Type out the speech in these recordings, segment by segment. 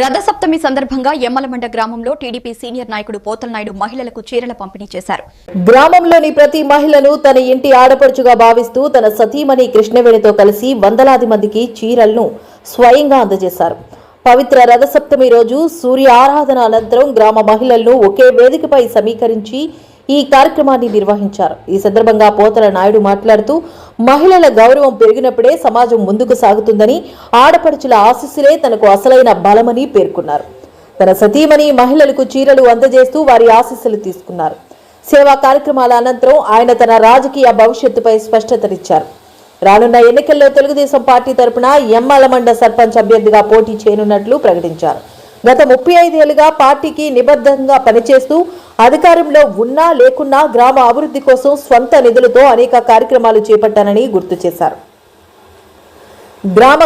రథసప్తమి సందర్భంగా యమ్మలమండ గ్రామంలో TDP senior నాయకుడు పోతలనాయుడు మహిళలకు చీరల పంపిణీ చేశారు. గ్రామంలోని ప్రతి మహిళను తన ఇంటి ఆడపడుచుగా భావిస్తూ తన సతీమణి కృష్ణవేణితో కలిసి వందలాది మందికి చీరలను స్వయంగా అందజేశారు. పవిత్ర రథసప్తమి రోజు సూర్య ఆరాధన అనంతరం గ్రామ మహిళలను ఒకే వేదికపై సమీకరించి ఈ కార్యక్రమాన్ని నిర్వహించారు. ఈ సందర్భంగా పోతల నాయుడు మాట్లాడుతూ మహిళల గౌరవం పెరిగినప్పుడే సమాజం ముందుకు సాగుతుందని ఆడపడుచుల ఆశీస్సులే తనకు అసలైన బలమని పేర్కొన్నారు. తన సతీమణి మహిళలకు చీరలు అందజేస్తూ వారి ఆశీస్సులు తీసుకున్నారు. సేవా కార్యక్రమాల అనంతరం ఆయన తన రాజకీయ భవిష్యత్తుపై స్పష్టతనిచ్చారు. రానున్న ఎన్నికల్లో తెలుగుదేశం పార్టీ తరపున ఎమ్మలమండ సర్పంచ్ అభ్యర్థిగా పోటీ చేయనున్నట్లు ప్రకటించారు. గత ముప్పై ఐదేళ్ళుగా పార్టీకి నిబద్ధంగా పనిచేస్తూ అధికారంలో ఉన్నా లేకున్నా గ్రామ అభివృద్ధి కోసం స్వంత నిధులతో అనేక కార్యక్రమాలు చేపట్టానని గుర్తు చేశారు. గ్రామ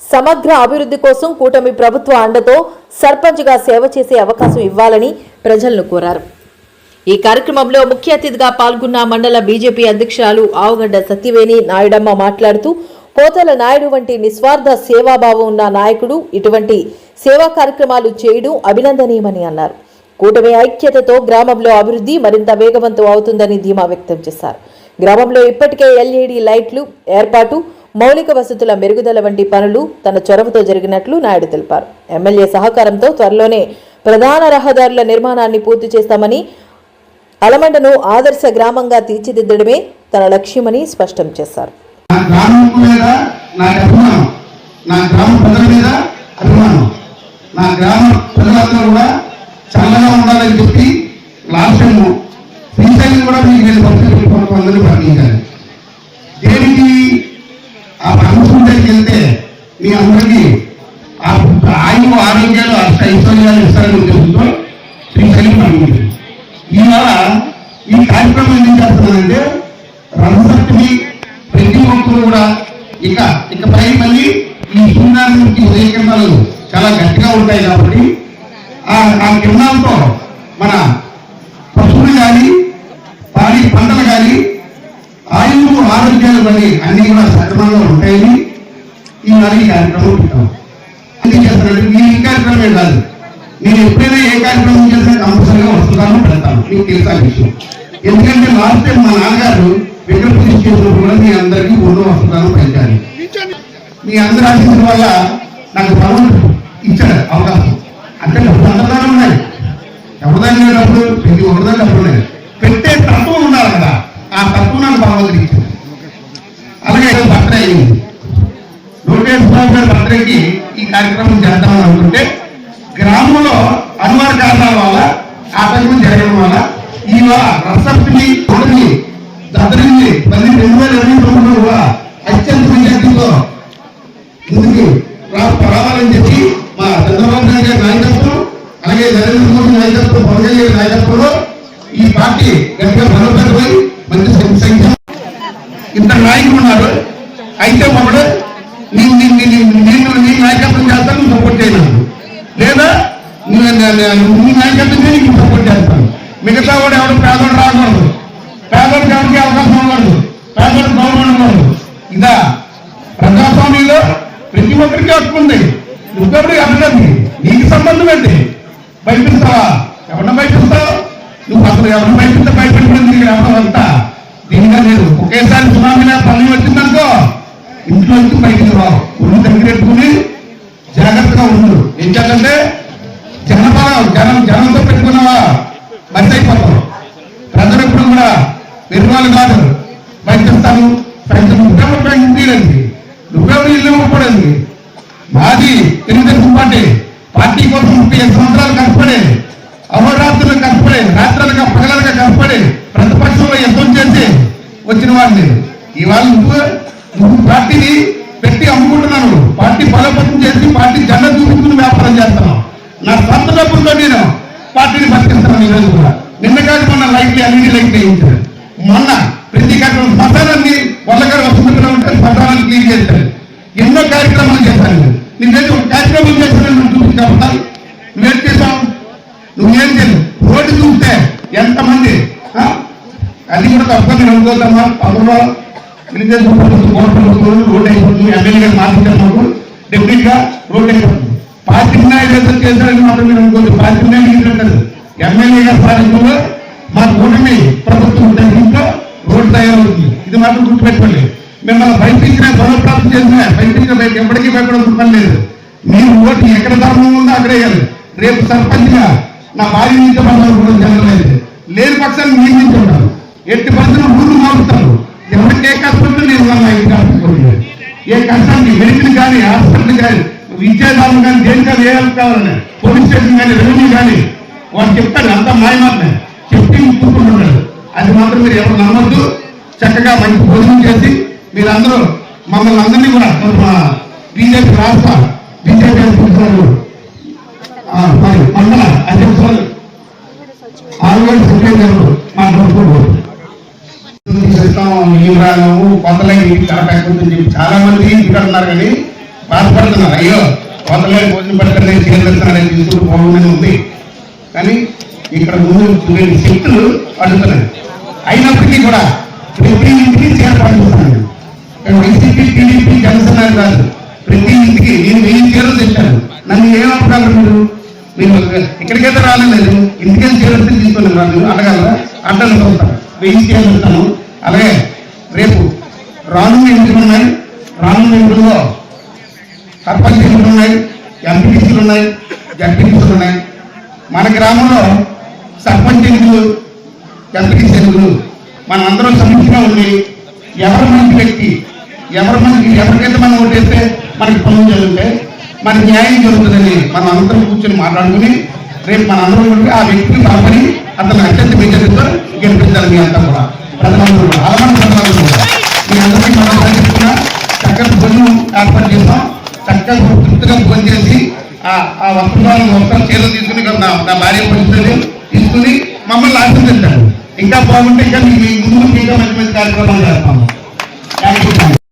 సమగ్ర అభివృద్ధి కోసం కూటమి ప్రభుత్వ అండతో సర్పంచ్గా సేవ చేసే అవకాశం ఇవ్వాలని ప్రజలను కోరారు. ఈ కార్యక్రమంలో ముఖ్య అతిథిగా పాల్గొన్న మండల బీజేపీ అధ్యక్షురాలు ఆవుగడ్డ సత్యవేణి నాయుడమ్మ మాట్లాడుతూ పోతల నాయుడు వంటి నిస్వార్థ సేవాభావం ఉన్న నాయకుడు ఇటువంటి సేవా కార్యక్రమాలు చేయడం అభినందనీయమని అన్నారు. కూటమి ఐక్యతతో గ్రామంలో అభివృద్ధి మరింత వేగవంతం అవుతుందని ధీమా వ్యక్తం చేశారు. గ్రామంలో ఇప్పటికే ఎల్ఈడి లైట్లు ఏర్పాటు మౌలిక వసతుల మెరుగుదల వంటి పనులు తన చొరవతో జరిగినట్లు నాయుడు తెలిపారు. ఎమ్మెల్యే సహకారంతో త్వరలోనే ప్రధాన రహదారుల నిర్మాణాన్ని పూర్తి చేస్తామని అలమండను ఆదర్శ గ్రామంగా తీర్చిదిద్దడమే తన లక్ష్యమని స్పష్టం చేశారు. గ్రామం మీద నాకు అభిమానం నా గ్రామ ప్రజల మీద అభిమానం నా గ్రామ ప్రజలందరూ కూడా చల్లగా ఉండాలని చెప్పి లాస్ట్ టైం శ్రీశైలం కూడా మీకు నేను పంపించుకుంటున్నాను అందరూ ప్రార్థించాలి. దేనికి ఆ పరమశివుడి దగ్గరికి వెళ్తే మీ అందరికీ ఆ ఆయు ఆరోగ్యాలు అష్ట ఐశ్వర్యాలు ఇస్తారని ఉద్దేశంతో గట్టిగా ఉంటాయి కాబట్టి ఆ కిరణాలతో మన పశువులు కానీ పాడి పంటలు కానీ ఆయువు ఆరోగ్యాలు కానీ అన్ని కూడా సక్రమంగా ఉంటాయని ఈ నాలుగు కార్యక్రమం పెట్టాం చేస్తున్నాడు నేను ఈ కార్యక్రమమే కాదు. నేను ఎప్పుడైనా ఏ కార్యక్రమం చేసినా కంపల్సరీగా వస్తున్నాను పెడతాను. మీకు తెలుసా విషయం? ఎందుకంటే లాస్ట్ టైం మా నాన్నగారు విగ్రహ ప్రతిష్ఠ చేసినప్పుడు కూడా మీ అందరికీ ఉన్నో వస్తున్నాను పెంచాలి మీ అందరి ఆశీస్సుల వల్ల నాకు పర్వాలేదు ఇచ్చారు. అవకాశం అంటే డబ్బులు అందరిదానే ఉన్నాయి? ఎవరిదాన్ని డబ్బులు? ప్రతి ఒక్కరిదాన్ని డబ్బులు ఉన్నాయి. పెట్టే తత్వం ఉండాలి కదా. ఆ తత్వం నాకు భగవంతుడు ఇచ్చాడు అలాగే ఈరోజు బర్త్డే అయింది లోకేష్ గారి బర్త్డేకి ఈ కార్యక్రమం చేద్దామని అనుకుంటే గ్రామంలో అనుమాన కారణాల వల్ల ఆటంకం జరగడం వల్ల ఈ రసప్తిని కొడుకుని దద్దరింది మళ్ళీ రెండు వేల ఇరవై తొమ్మిదిలో కూడా అత్యంత విద్యార్థులతో ముందుకు రా రావాలని చెప్పి మా చంద్రబాబు నాయుడు గారి నాయకత్వం అలాగే నరేంద్ర మోదీ నాయకత్వం పవన్ కళ్యాణ్ గారి నాయకత్వంలో ఈ పార్టీ గట్టిగా బలోపేతమై మంచి సంఖ్య ఇంత నాయకులు ఉన్నారు అయితే ఒకడు నేను నేను నీ నాయకత్వం చేస్తాను సపోర్ట్ చేయను లేదా నీ- నాయకత్వం చేయి, నీకు సపోర్ట్ చేస్తాను. మిగతా వాడు ఎవడు పేదోడు రాకూడదు. పేదోడికి ఎవరికి అవకాశం ఉండదు. పేదోడు గౌరవం ఉండదు. ఇదా ప్రజాస్వామ్యంలో ప్రతి ఒక్కరికి హక్కు ఉంది నువ్వెవరు ఎవరిది నీకు సంబంధం ఏంటి? భయపిస్తావా? ఎవరన్నా భయపిస్తావు? నువ్వు అసలు ఎవరి భయపిస్తే భయపడిపోయింది నీకు ఎవరు అంతా దీనిగా లేదు. ఒకేసారి సునామీ పని వచ్చిందనుకో ఇంట్లో నుంచి బయటికి రావు. ఒళ్ళు దగ్గరెట్టుకుని జాగ్రత్తగా ఉండు. ఎందుకంటే జనపరం జనం జనంతో పెట్టుకున్నావా? మంచి అయిపోతావు. ప్రజలు ఎప్పుడు కూడా నిర్మాణాలు కాదు. బయటిస్తాను నువ్వెవరు ఇంటిరండి నువ్వెవరు ఇల్లు ఇవ్వకూడదు మాది తెలుగుదేశం పార్టీ. పార్టీ కోసం ముప్పై ఐదు సంవత్సరాలు కష్టపడేది అహోరాత్రులు కష్టపడే రాత్రులుగా పగలలుగా కష్టపడే ప్రతిపక్షంలో యుద్ధం చేసి వచ్చిన వాడిని. ఇవాళ నువ్వు నువ్వు పార్టీని పెట్టి అమ్ముకుంటున్నాను పార్టీ బలోపేతం చేసి పార్టీ జెండా చూపించుకుని వ్యాపారం చేస్తున్నావు. నా సొంత డబ్బులతో నేను పార్టీని బతికిస్తున్నాను ఈరోజు కూడా. నిన్న కాదు మొన్న లైట్లు ఎల్ఈడి లైట్లు వేయించారు. మొన్న ప్రతి కార్యక్రమం శ్మశానాన్ని వల్లగారు వస్తుందో ఉంటే శ్మశానాన్ని క్లీన్ చేశారు. ఎన్నో కార్యక్రమాలు చేశాను నేను ఒక కార్యక్రమం చేశాను నువ్వు నువ్వేం చేయను రోడ్డు చూస్తే ఎంతమంది? అది కూడా తప్పని నేను అనుకోద్దమ్మా పదవులో తెలుగుదేశం ప్రభుత్వం కోట రోడ్డు అయిపోతుంది ఎమ్మెల్యే గారు మార్చుకుంటున్నారు డెఫినెట్గా రోడ్డు అయిపోతుంది పార్టీ నాయకులు చేశారని మాత్రం మీరు అనుకోండి పార్టీ నాయకులు కాదు ఎమ్మెల్యే గారి సాధింపులో మా కూటమి ప్రభుత్వం ఉంటే ఇంట్లో రోడ్డు తయారవుతుంది. ఇది మాత్రం గుర్తుపెట్టుకోండి. మిమ్మల్ని బయటించిన పునఃప్రాప్తి చేసిన బయటించిన భయం ఎప్పటికీ భయపడవలసిన పని లేదు. మీరు ఓటు ఎక్కడ ధర్మం ఉందో అక్కడే వేయాలి. రేపు సర్పంచ్గా నా భార్య నుంచి పనులు కూడా జరగలేదు. లేని పక్షాన్ని మీ నుంచి ఉంటారు ఎట్టి పరిస్థితులు ఊరు మారుతారు ఎవరికి ఏ కష్టం నేను వాళ్ళ ఏ కష్టాన్ని మెడికల్ కానీ హాస్పిటల్ కానీ విద్యాదానం కానీ దేని కానీ ఏ help కావాలని పోలీస్ స్టేషన్ కానీ రెవెన్యూ కానీ వాళ్ళు చెప్తారు అంతా మాయమాట చెప్పి కూర్చుంటున్నాడు అది మాత్రం మీరు ఎవరు నమ్మద్దు. చక్కగా మంచి భోజనం చేసి మీరందరూ మమ్మల్ని అందరినీ కూడా బీజేపీ రాష్ట్ర బీజేపీ అధ్యక్షులు ఆ, మరి మండల అధ్యక్షులు ఆరుగోడు సుప్రీం గారు మాట్లాడుకోబోదు ఇమ్రాను కొంతలైన ఇంటికి కలపెక్కుందని చెప్పి చాలా మంది ఇక్కడ ఉన్నారు కానీ బాధపడుతున్నారు. అయ్యో కొంతలేని భోజనం పెట్టలేదు చేస్తున్నారని తీసుకుని పోవడం ఉంది. కానీ ఇక్కడ ముందు లేని శక్తులు అడుగుతున్నాయి అయినప్పటికీ కూడా ప్రతి ఇంటికి చేరపాటు చేస్తున్నాను వైసీపీ టీడీపీ జనసేన కాదు. ప్రతి ఇంటికి నేను వెయ్యి చీరలు తెచ్చాను. నన్ను ఏమవుతారు మీరు? మీరు ఇక్కడికైతే రాలేదు ఇంటికెళ్ళి చీరలు తీసుకొని రాదు అడగలరా? అడ్డలు చూస్తాను వెయ్యి చీరలు అలాగే రేపు రానున్న ఇంటికి ఉన్నాయి. రానున్న ఇంటిలో సర్పంచ్ ఎంపీలు ఉన్నాయి ఎంపీటీసీలు ఉన్నాయి జడ్పీటీసీలు ఉన్నాయి. మన గ్రామంలో సర్పంచ్ ఎన్నికలు ఎంపీటీసీ ఎన్నికలు మనందరం అందరం ఉండి ఎవరు మంచి వ్యక్తి ఎవరు మనకి ఎవరికైతే మనం ఓటేస్తే మనకి పనులు జరుగుతాయి. మరి న్యాయం జరుగుతుందని మనం అందరం కూర్చొని మాట్లాడుకుని రేపు మన అందరం ఉంటే ఆ వ్యక్తిని పంపని అతను అత్యంత మెజారిటీతో గెలిపించాలి మీ అంతా కూడా. ప్రజలందరూ కూడా అలవాటు ప్రజలందరూ కూడా. మీ అందరికీ మనం చెప్తున్నా చక్కటి భోజనం ఏర్పాటు చేస్తాం. చక్కగా తృప్తిగా భోజనం చేసి ఆ వస్త్రాలను మొత్తం చీరలు తీసుకుని నా భార్య పరిస్థితులు తీసుకుని మమ్మల్ని ఆశీర్వదించారు ఇంకా బాగుంటే ఇంకా మీ ముందు ఇంకా మంచి మంచి కార్యక్రమాలు చేస్తాము థ్యాంక్ యూ